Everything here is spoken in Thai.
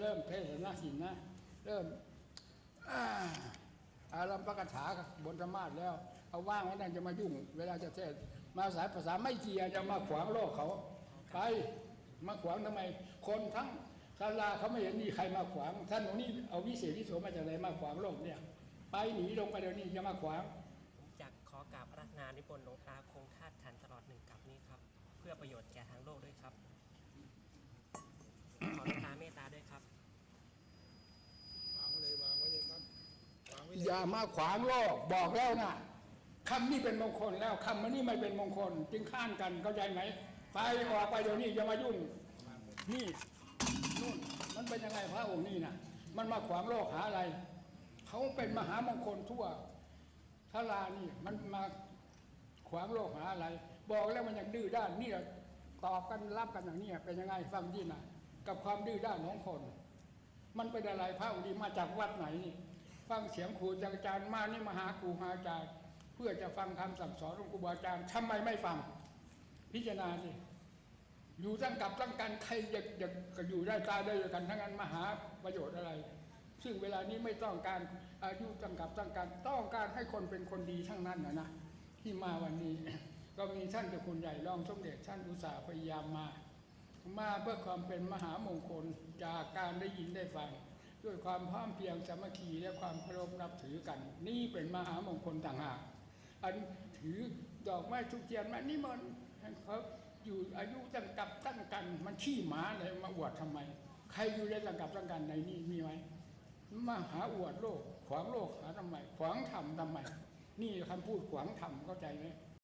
เริ่มเทศนาสินนะ เริ่มอ่าอารัมปกถาบนธรรมาสแล้ว เอาว่างไว้นั่นจะมายุ่ง เวลาจะเทศมาสายภาษาไม่เจียจะมาขวางโลกเขา ไปมาขวางทำไม คนทั้งศาลาเขาไม่เห็นมีใครมาขวาง ท่านตรงนี้เอาวิเศษวิโสมาจากไหนมาขวางโลกเนี่ย ไปหนีลงไปเดี๋ยวนี้จะมาขวางจากขอกราบรัธนานิปนต์หลวงตาคงธาตุขันตลอดหนึ่งกับนี้ครับ เพื่อประโยชน์แก่ทางโลกด้วยครับ ขอหลวงตาเมตตาด้วยครับ วางไว้เลยวางไว้เลยครับวางไว้เลย อย่ามาขวางโลกบอกแล้วนะคำนี้เป็นมงคลแล้วคำมันนี้ไม่เป็นมงคล จึงข้านกันเข้าใจไหมไปออกไปเดี๋ยวนี้อย่ามายุ่งนี่นู่นมันเป็นยังไงพระองค์นี่นะมันมาขวางโลกหาอะไรเขาเป็นมหามงคลทั่วทลานี่มันมาขวางโลกหาอะไร บอกแล้วมันยังดื้อด้านนี่แหละตอบกันรับกันอย่างนี้เป็นยังไงฟังที่นะกับความดื้อด้านของคน มันเป็นอะไรพระองค์นี้มาจากวัดไหนนี่ ฟังเสียงครูอาจารย์มานี่มาหาครูหาอาจารย์ เพื่อจะฟังคำสั่งสอนของครูบาอาจารย์ทำไมไม่ฟัง พิจารณาสิอยู่ตั้งกับตั้งกันใครอยากอยากอยู่ได้ตายได้ด้วยกันทั้งนั้นมาหาประโยชน์อะไร ซึ่งเวลานี้ไม่ต้องการอายุตั้งกับตั้งกันต้องการให้คนเป็นคนดีทั้งนั้นนะนะที่มาวันนี้ ก็มีท่านเจ้าคุณใหญ่รองสมเด็จท่านอุตสาห์พยายามมา มาเพื่อความเป็นมหามงคลจากการได้ยินได้ฟัง ด้วยความพร้อมเพียงสามัคคีและความเคารพนับถือกัน นี่เป็นมหามงคลต่างหากอันถือดอกไม้ทุกเทียนมานี่มันเขาอยู่อายุตั้งกับตั้งกันมันขี้หมาเลยมาอวดทำไม ใครอยู่ในตั้งกับตั้งกันในนี่มีไหมมาหาอวดโลกขวางโลกหาทำไมขวางธรรมทำไม นี่คำพูดขวางธรรมเข้าใจไหม